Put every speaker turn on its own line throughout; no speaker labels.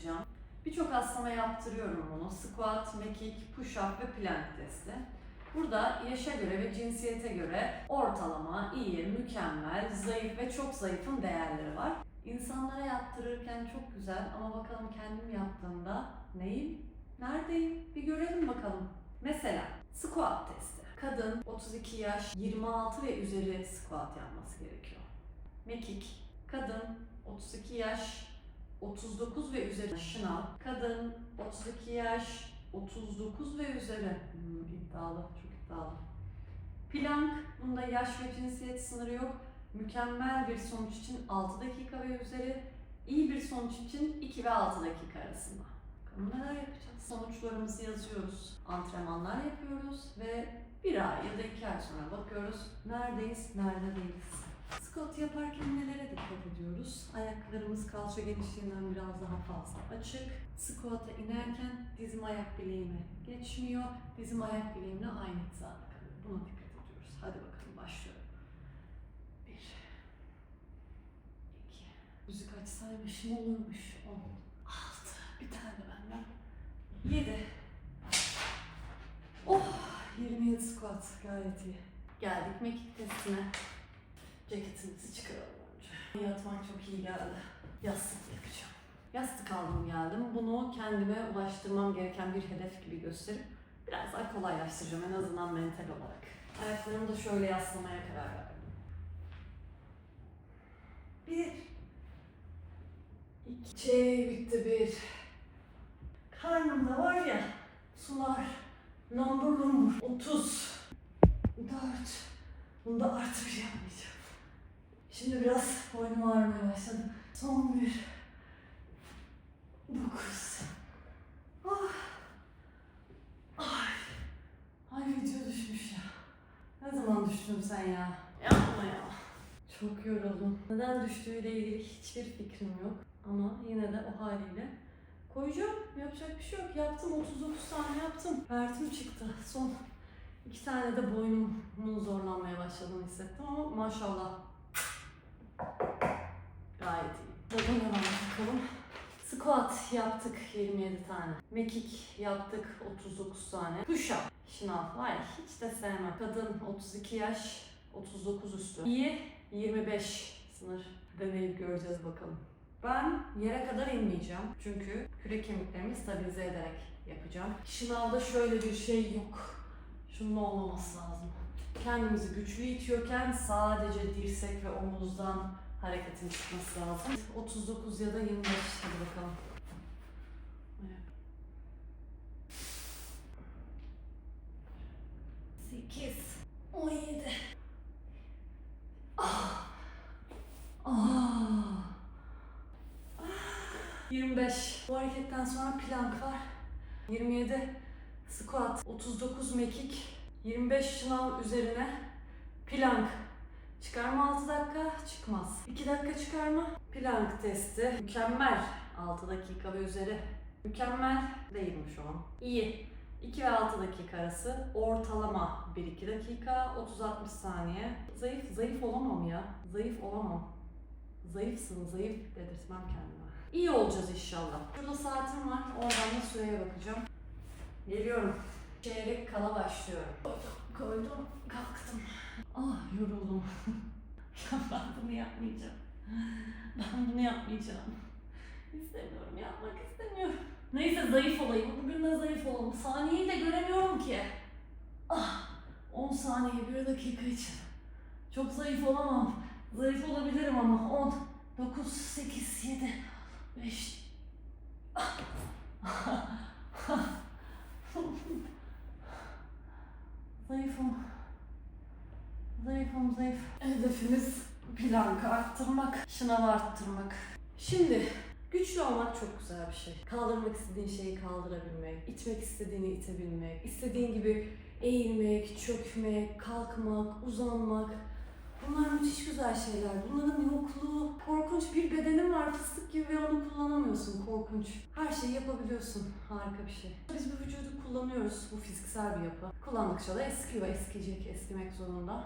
yapacağım. Birçok hastama yaptırıyorum bunu. Squat, mekik, push-up ve plank testi. Burada yaşa göre ve cinsiyete göre ortalama, iyi, mükemmel, zayıf ve çok zayıfın değerleri var. İnsanlara yaptırırken çok güzel ama bakalım kendim yaptığımda neyim, neredeyim bir görelim bakalım. Mesela squat testi. Kadın 32 yaş, 26 ve üzeri squat yapması gerekiyor. Mekik. Kadın 32 yaş, 39 ve üzeri şınav. Kadın 32 yaş, 39 ve üzeri. Hmm, iddialı, çok iddialı. Plank, bunda yaş ve cinsiyet sınırı yok. Mükemmel bir sonuç için 6 dakika ve üzeri, iyi bir sonuç için 2 ve 6 dakika arasında. Bakalım neler yapacağız? Sonuçlarımızı yazıyoruz. Antrenmanlar yapıyoruz ve bir ay ya da iki ay sonra bakıyoruz. Neredeyiz, nerede değiliz. Squat yaparken nelere dikkat ediyoruz? Ayaklarımız kalça genişliğinden biraz daha fazla açık. Squat'a inerken dizim ayak bileğime geçmiyor. Dizim ayak bileğimle aynı hizada kalıyor. Buna dikkat ediyoruz. Hadi bakalım başlıyorum. Bir. iki. Müzik açsaymışım olurmuş. On. Altı. Bir tane benden. Yedi. Oh! 27 squat. Gayet iyi. Geldik mekik testine. Ceketimizi çıkaralım önce. Yatmak çok iyi geldi. Yastık yapacağım. Yastık aldım geldim. Bunu kendime ulaştırmam gereken bir hedef gibi gösterip biraz daha kolaylaştıracağım en azından mental olarak. Ayaklarımı da şöyle yaslamaya karar verdim. Bir. İki. Şey bitti bir. Karnımda var ya sular lambur lumbur. 30. 4. Bunda artı bir şey yapmayacağım. Şimdi biraz boynum ağrımaya başladı. Son bir. Dokuz. Ah. Ay. Ay video düşmüş ya. Ne zaman düştün sen ya? Yapma ya. Çok yoruldum. Neden düştüğüyle ilgili hiçbir fikrim yok. Ama yine de o haliyle koyacağım. Yapacak bir şey yok. Yaptım 39 tane yaptım. Vertim çıktı. Son iki tane de boynumun zorlanmaya başladığını hissettim ama maşallah Gayet iyi. Buradan devam bakalım. Squat yaptık 27 tane. Mekik yaptık 39 tane. Push up. Şınav var ya hiç de sevmem. Kadın 32 yaş 39 üstü. İyi 25 sınır. Deneyip göreceğiz bakalım. Ben yere kadar inmeyeceğim. Çünkü kürek kemiklerimi stabilize ederek yapacağım. Şınavda şöyle bir şey yok. Şunun olmaması lazım. Kendimizi güçlü itiyorken sadece dirsek ve omuzdan hareketin çıkması lazım. 39 ya da 25 hadi bakalım. Ayak. 8 17 Ah. Ah. 25 Bu hareketten sonra plank var. 27 squat, 39 mekik, 25 şınav üzerine plank. Çıkarma 6 dakika çıkmaz. 2 dakika çıkarma. Plank testi. Mükemmel. 6 dakika ve üzeri. Mükemmel değilim şu an. İyi. 2 ve 6 dakika arası. Ortalama 1-2 dakika. 30-60 saniye. Zayıf, zayıf olamam ya. Zayıf olamam. Zayıfsın, zayıf dedirtmem kendime. İyi olacağız inşallah. Şurada saatim var. Oradan da süreye bakacağım. Geliyorum. Çeyrek kala başlıyorum. Koydum, kalktım. Ah yoruldum. Bunu yapmayacağım. Ben bunu yapmayacağım. İstemiyorum, yapmak istemiyorum. Neyse zayıf olayım. Bugün de zayıf olalım. Saniyeyi de göremiyorum ki. Ah 10 saniye, 1 dakika için. Çok zayıf olamam. Zayıf olabilirim ama 10, 9, 8, 7, 5. Zayıfım. Zayıfım zayıf. Hedefimiz plankı arttırmak, şınavı arttırmak. Şimdi güçlü olmak çok güzel bir şey. Kaldırmak istediğin şeyi kaldırabilmek, itmek istediğini itebilmek, istediğin gibi eğilmek, çökmek, kalkmak, uzanmak. Bunlar müthiş güzel şeyler. Bunların yokluğu, korkunç bir bedenin var fıstık gibi ve onu kullanamıyorsun. Korkunç. Her şeyi yapabiliyorsun. Harika bir şey. Biz bu vücudu kullanıyoruz. Bu fiziksel bir yapı. Kullandıkça da eskiyor, eskiyecek, eskimek zorunda.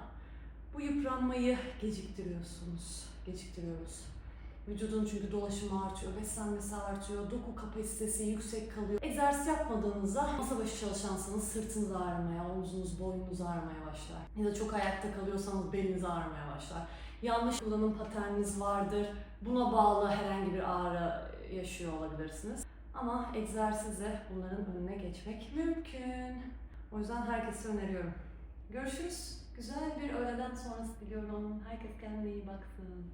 Bu yıpranmayı geciktiriyorsunuz. Geciktiriyoruz. Vücudun çünkü dolaşımı artıyor, beslenmesi artıyor, doku kapasitesi yüksek kalıyor. Egzersiz yapmadığınızda masa başı çalışansanız sırtınız ağrımaya, omzunuz, boynunuz ağrımaya başlar. Ya da çok ayakta kalıyorsanız beliniz ağrımaya başlar. Yanlış kullanım paterniniz vardır. Buna bağlı herhangi bir ağrı yaşıyor olabilirsiniz. Ama egzersizle bunların önüne geçmek mümkün. O yüzden herkese öneriyorum. Görüşürüz. Güzel bir öğleden sonrası diliyorum. Herkes kendine iyi baksın.